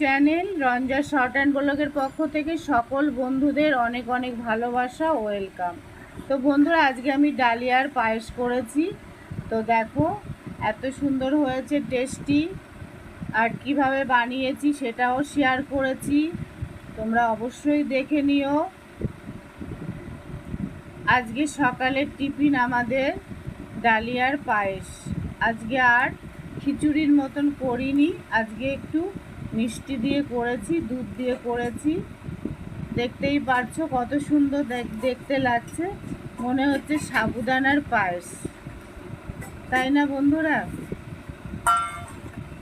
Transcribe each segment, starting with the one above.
Channel, Ranja short and ব্লগের পক্ষ থেকে সকল বন্ধুদের অনেক অনেক ভালোবাসা, ওয়েলকাম। তো বন্ধুরা, আজকে আমি ডালিয়ার পায়েস করেছি। তো দেখো, এত সুন্দর হয়েছে, টেস্টি। আর কীভাবে বানিয়েছি সেটাও শেয়ার করেছি। তোমরা অবশ্যই দেখে নিও। আজকে সকালের টিফিন আমাদের ডালিয়ার পায়েস। আজকে আর খিচুড়ির মতন করিনি, আজকে একটু মিষ্টি দিয়ে করেছি, দুধ দিয়ে করেছি। দেখতেই পারছ কত সুন্দর দেখ- দেখতে লাগছে। মনে হচ্ছে সাবুদানার পায়েস। তাই না বন্ধুরা?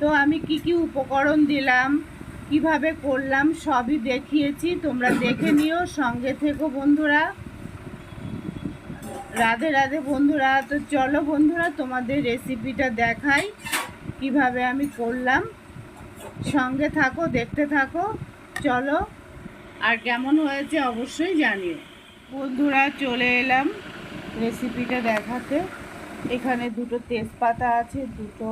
তো আমি কি কি উপকরণ দিলাম, কীভাবে করলাম সবই দেখিয়েছি। তোমরা দেখে নিও, সঙ্গে থেকো বন্ধুরা। রাধে রাধে বন্ধুরা, তো চলো বন্ধুরা তোমাদের রেসিপিটা দেখাই, কীভাবে আমি করলাম। সঙ্গে থাকো, দেখতে থাকো, চলো। আর কেমন হয়েছে অবশ্যই জানিও। বন্ধুরা, চলে এলাম রেসিপিটা দেখাতে। এখানে দুটো তেজপাতা আছে, দুটো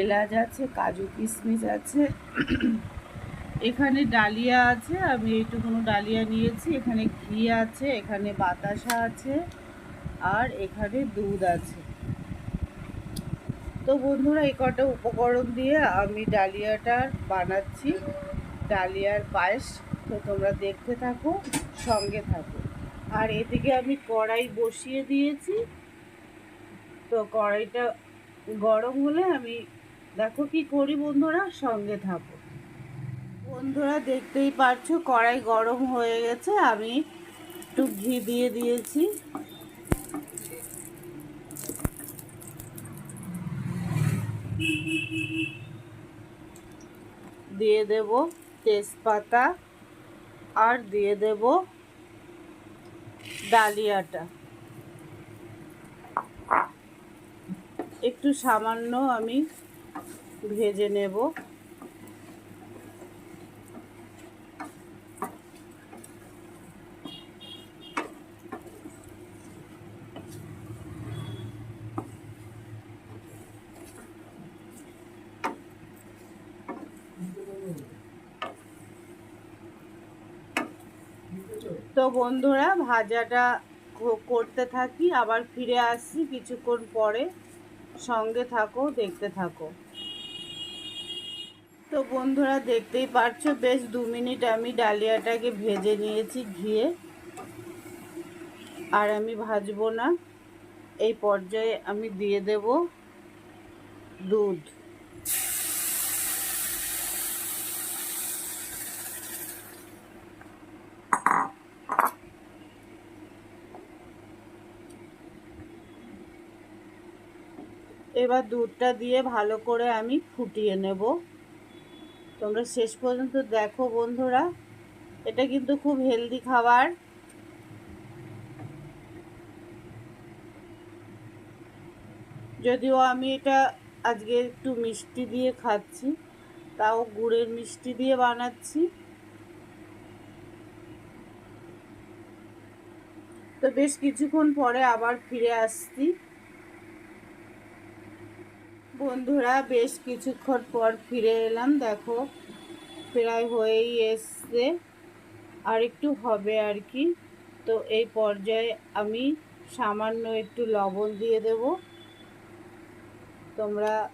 এলাচ আছে, কাজু কিশমিশ আছে। এখানে ডালিয়া আছে, আমি এইটুকুনো ডালিয়া নিয়েছি। এখানে ঘি আছে, এখানে বাতাসা আছে, আর এখানে দুধ আছে। তো বন্ধুরা, এই কটা উপকরণ দিয়ে আমি ডালিয়াটা বানাচ্ছি। ডালিয়ার পায়েস, তো তোমরা দেখতে থাকো, সঙ্গে থাকো। আর এদিকে আমি কড়াই বসিয়ে দিয়েছি। তো কড়াইটা গরম হলে আমি, দেখো কি করি বন্ধুরা, সঙ্গে থাকো। বন্ধুরা, দেখতেই পারছ কড়াই গরম হয়ে গেছে। আমি একটু ঘি দিয়ে দিয়েছি। দিয়ে দেব তেজপাতা আর দিয়ে দেব ডালিয়াটা। একটু সামান্য আমি ভেজে নেব। তো বন্ধুরা, ভাজাটা করতে থাকি, আবার ফিরে আসছি কিছুক্ষণ পরে। সঙ্গে থাকো, দেখতে থাকো। তো বন্ধুরা, দেখতেই পারছ, বেশ দু মিনিট আমি ডালিয়াটাকে ভেজে নিয়েছি ঘিয়ে। আর আমি ভাজবো না। এই পর্যায়ে আমি দিয়ে দেব দুধ। এবার দুধটা দিয়ে ভালো করে আমি ফুটিয়ে নেব। তোমরা শেষ পর্যন্ত দেখো বন্ধুরা, এটা কিন্তু খুব হেলদি খাবার। যদিও আমি এটা আজকে একটু মিষ্টি দিয়ে খাচ্ছি, তাও গুড়ের মিষ্টি দিয়ে বানাচ্ছি। তো বেশ কিছুক্ষণ পরে আবার ফিরে আসছি। বন্ধুরা, বেশ কিছুক্ষণ পর ফিরে এলাম। দেখো, প্রায় হয়েই এসছে। আর একটু হবে আর কি। তো এই পর্যায়ে আমি সামান্য একটু লবণ দিয়ে দেব। তোমরা,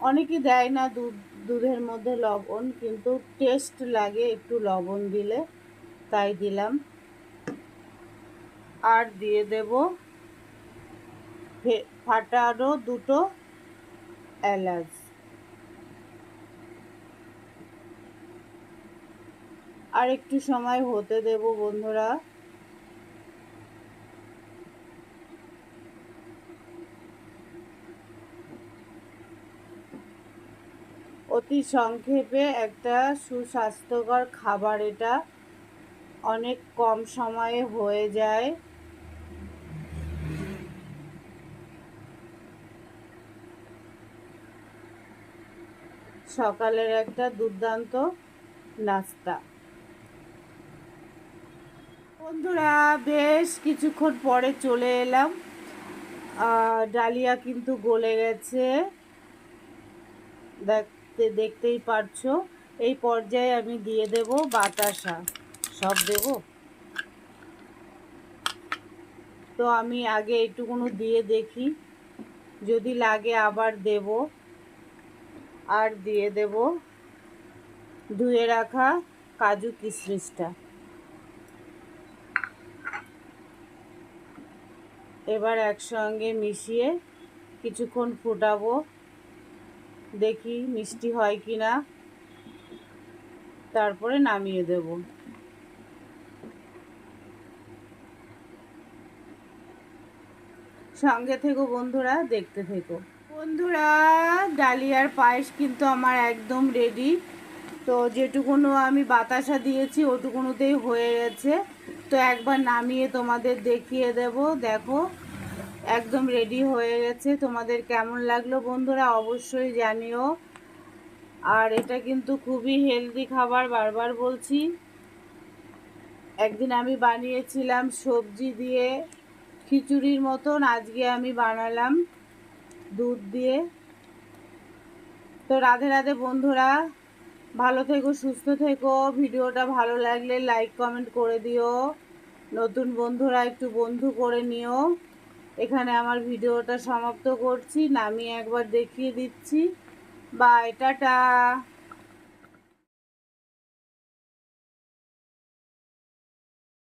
অনেকে দেয় না দুধ, দুধের মধ্যে লবণ, কিন্তু টেস্ট লাগে একটু লবণ দিলে। তাই দিলাম। আর দিয়ে দেব ফে- ফাটানো দুটো এলাচ আর একটু সময় হতে দেব বন্ধুরা। অতি সংক্ষেপে একটা সুস্বাস্থ্যকর খাবার এটা। অনেক কম সময়ে হয়ে যায়। সকালের একটা দুর্দান্ত নাস্তা। বন্ধুরা, বেশ কিছুক্ষণ পরে চলে এলাম। ডালিয়া কিন্তু গলে গেছে। দেখতে, দেখতেই পারছ, এই পর্যায়ে আমি দিয়ে দেব বাতাসা। সব দেব? তো আমি আগে এইটুকুনো দিয়ে দেখি। যদি লাগে আবার দেব। আর দিয়ে দেব ধুয়ে রাখা কাজু কিশমিশটা। এবার একসঙ্গে মিশিয়ে কিছুক্ষণ ফোটাবো। দেখি মিষ্টি হয় কি না তারপরে নামিয়ে দেব। সঙ্গে থেকো বন্ধুরা, দেখতে থেকো। বন্ধুরা, ডালিয়ার পায়েস কিন্তু আমার একদম রেডি তো যেটুকুনো আমি বাতাসা দিয়েছি, ওটুকুনোতেই হয়ে গেছে। তো একবার নামিয়ে তোমাদের দেখিয়ে দেব। দেখো, একদম রেডি হয়ে গেছে। তোমাদের কেমন লাগল বন্ধুরা, অবশ্যই জানিও। আর এটা কিন্তু খুবই হেলদি খাবার, বারবার বলছি। একদিন আমি বানিয়েছিলাম সবজি দিয়ে খিচুড়ির মতন, আজকে আমি বানালাম। দুধ দিয়ে। তো রাধে রাধে বন্ধুরা, ভালো থেকো, সুস্থ থেকো। ভিডিওটা ভালো লাগলে লাইক, কমেন্ট করে দিও। নতুন বন্ধুরা একটু বন্ধু করে নিও। এখানে আমার ভিডিওটা সমাপ্ত করছি। নামিয়ে একবার দেখিয়ে দিচ্ছি। Bye, tata.